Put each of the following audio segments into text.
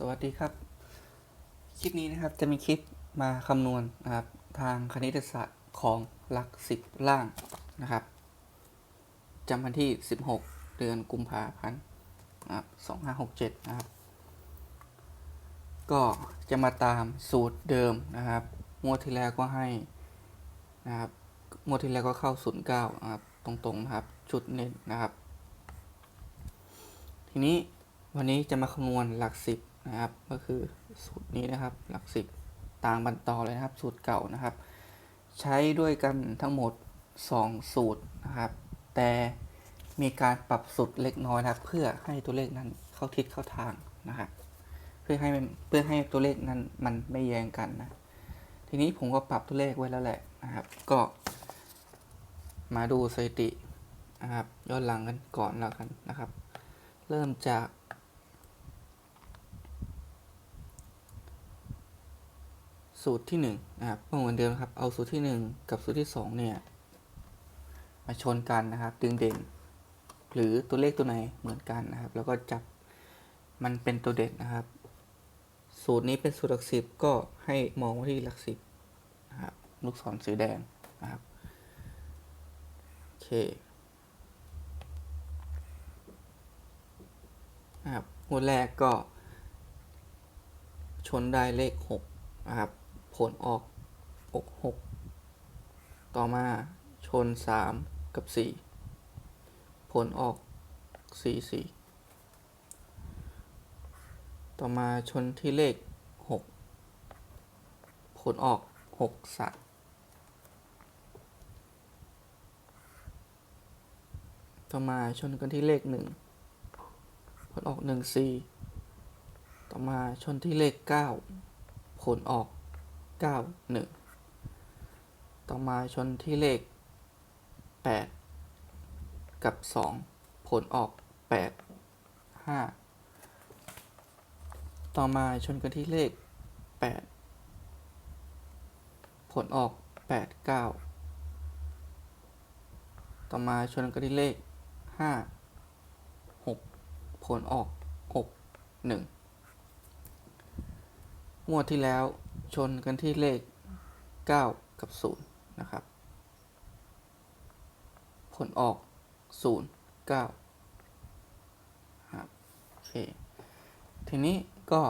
สวัสดีครับ คลิปนี้นะครับจะมีคลิปมาคำนวณนะครับทางคณิตศาสตร์ของหลักสิบล่างนะครับจำวันที่ 16 เดือนกุมภาพันธ์นะครับ2567 นะครับ ก็จะมาตามสูตรเดิมนะครับงวดที่แล้วก็ให้นะครับงวดที่แล้วก็เข้า 09นะครับตรงๆนะครับจุดเน้นนะครับ ทีนี้วันนี้จะมาคำนวณหลักสิบ นะครับ ก็คือสูตรนี้นะครับ หลักสิบต่างบรรตอเลยนะครับ สูตรเก่านะครับ ใช้ด้วยกันทั้งหมด 2 สูตรนะครับ แต่มีการปรับสูตรเล็กน้อยนะครับ เพื่อให้ตัวเลขนั้นเข้าทิศเข้าทางนะครับ เพื่อให้เพื่อให้ตัวเลขนั้นมันไม่แย้งกันนะ ทีนี้ผมก็ปรับตัวเลขไว้แล้วแหละนะครับ ก็มาดูสถิตินะครับย้อนหลังกันก่อนแล้วกันนะครับ เริ่มจาก สูตรที่1นงนะครับเหมือนเดิมครับ เอาสูตรที่ 1 กับสูตรที่ 2 เนี่ย มาชนกันนะครับ ดึงเด่น หรือตัวเลขตัวไหนเหมือนกันนะครับ แล้วก็จับมันเป็นตัวเด่นนะครับ สูตรนี้เป็นสูตรหลักสิบก็ให้มองไว้ที่หลักสิบนะครับ ลูกศรสีแดงนะครับ โอเค นะครับงวดแรกก็ชนได้เลข6นะครับ ผลออกอก6ต่อมาชน3กับ4ผลออก4 4ต่อมาชนที่เลข6ผลออก6 3ต่อมาชนกันที่เลข1ผลออกหนึ่งสี่ต่อมาชนที่เลขเก้าผลออก เก้าหนึ่งต่อมาชนที่เลขแปดกับสองผลออกแปดห้าต่อมาชนกันที่เลขแปดผลออกแปดเก้าต่อมาชนกันที่เลขห้าผลออก6 1งวดที่แล้ว ชนกันที่เลข 9 กับ 0 นะครับ ผลออก 0 9ครับโอเค ทีนี้ก็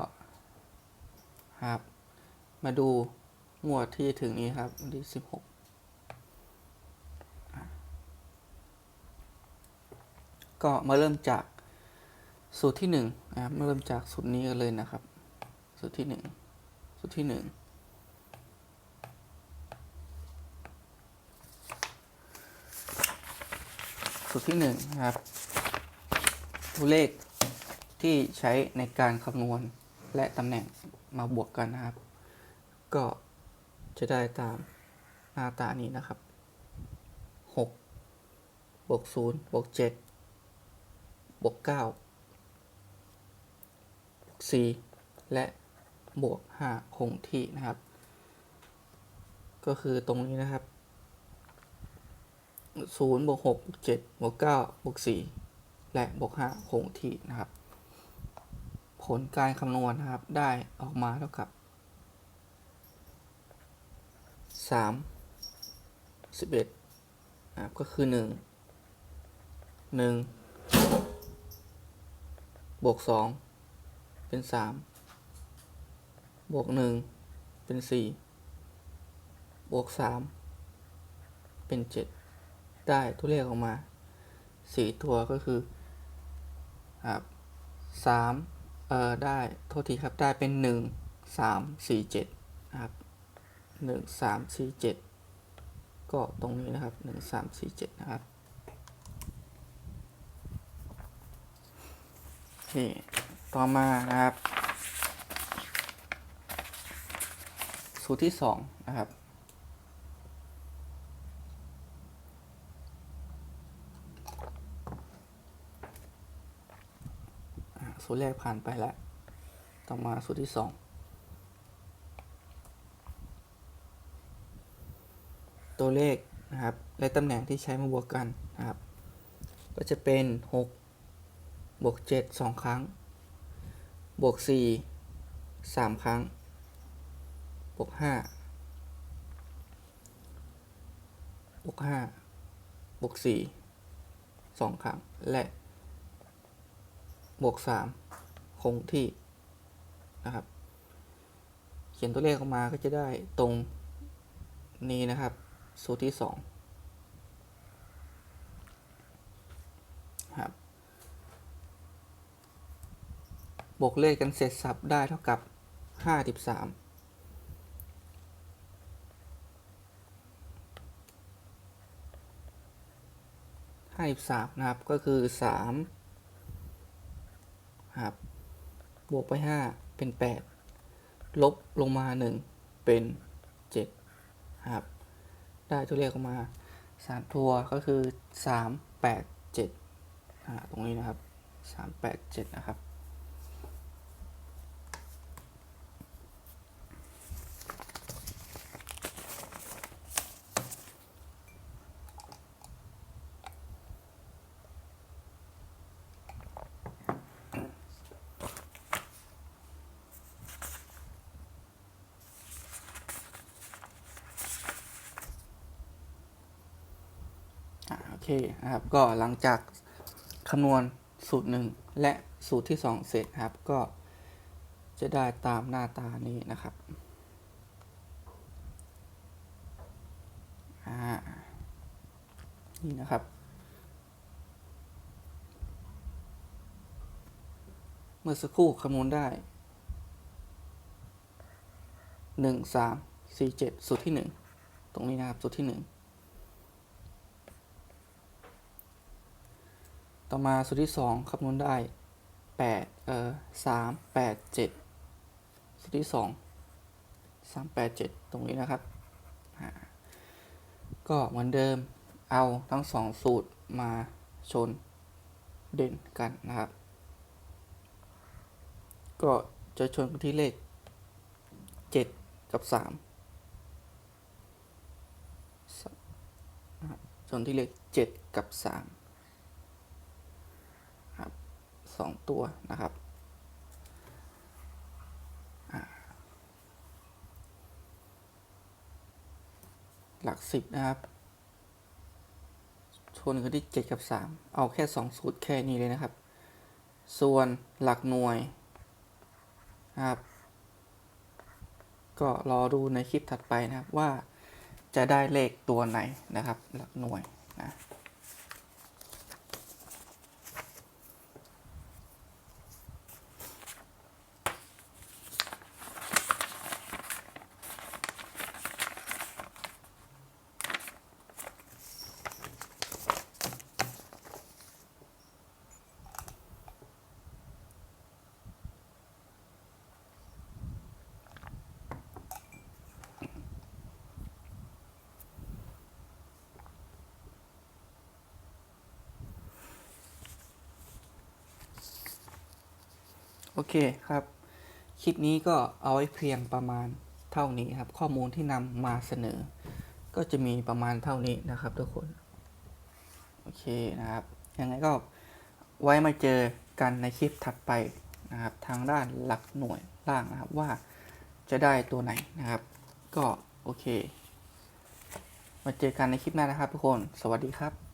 ครับมาดูหมวดที่ถึงนี้ครับวันที่ 16ก็มาเริ่มจากสูตรที่1นะครับมาเริ่มจากสูตรนี้กันเลยนะครับ สูตรที่ 1 สุดที่หนึ่งสุดที่หนนะครับ ตัวเลขที่ใช้ในการคำนวณและตำแหน่งมาบวกกันนะครับ ก็จะได้ตามหน้าตานี้นะครับ6บวก0บวก7บวก9บวก4และ บวก5คงที่นะครับ ก็คือตรงนี้นะครับ0บวก6บวก7บวก9บวก4และบวก5คงที่นะครับ ผลการคำนวณนะครับได้ออกมาเท่ากับ3 11นะครับก็คือ 1 1 บวก 2 เป็นสาม บวกหนึ่งเป็นสี่บวกสามเป็นเจ็ดได้ตัวเลขออกมาสี่ตัวก็คือครับสามเอ่อได้โทษทีครับได้เป็นหนึ่งสามสี่เจ็ดนะครับหนึ่งสามสี่เจ็ดก็ตรงนี้นะครับหนึ่งสามสี่เจ็ดนะครับโอเคต่อมานะครับ สูตรที่สองนะครับสูตรแรกผ่านไปแล้ว ต่อมาสูตรที่สองตัวเลขนะครับ และตำแหน่งที่ใช้มาบวกกันนะครับ ก็จะเป็น 6 บวก 7 2 ครั้ง บวก4สามครั้ง บวกห้าบวกห้าบวกสี่สองครั้ง และบวกสามคงที่นะครับ เขียนตัวเลขออกมาก็จะได้ตรงนี้นะครับ สูตรที่สองครับบวกเลขกันเสร็จสับได้เท่ากับ 53 ห้าสิบสามนะครับ ก็คือสามครับ บวกไปห้าเป็นแปดลบลงมาหนึ่งเป็นเจ็ดครับ ได้ตัวเลขออกมาสามตัวก็คือสามแปดเจ็ดตรงนี้นะครับสามแปดเจ็ดนะครับ เคนะครับ ก็หลังจากคำนวณสูตรหนึ่งและสูตรที่สองเสร็จครับ ก็จะได้ตามหน้าตานี้นะครับนี่นะครับ เมื่อสักครู่คำนวณได้หนึ่งสามสี่เจ็ดสูตรที่หนึ่งตรงนี้นะครับสูตรที่หนึ่ง ต่อมาสูตรที่สองคำนวณได้แปดเอ่อสามแปดเจ็ดสูตรที่สองสามแปดเจ็ดตรงนี้นะครับ ก็เหมือนเดิมเอาทั้งสองสูตรมาชนเด่นกันนะครับ ก็จะชนกันที่เลขเจ็ดกับสามชนที่เลขเจ็ดกับสามสองตัวนะครับหลักสิบนะครับชนกันที่เจ็ดกับสามเอาแค่สองสูตรแค่นี้เลยนะครับ ส่วนหลักหน่วยนะครับ ก็รอดูในคลิปถัดไปนะครับว่าจะได้เลขตัวไหนนะครับ หลักหน่วยนะ โอเคครับ คลิปนี้ก็เอาไว้เพียงประมาณเท่านี้ครับ ข้อมูลที่นำมาเสนอ ก็จะมีประมาณเท่านี้นะครับทุกคน โอเคนะครับ ยังไงก็ไว้มาเจอกันในคลิปถัดไปนะครับ ทางด้านหลักหน่วยล่างนะครับว่าจะได้ตัวไหนนะครับ ก็โอเค มาเจอกันในคลิปหน้านะครับทุกคน สวัสดีครับ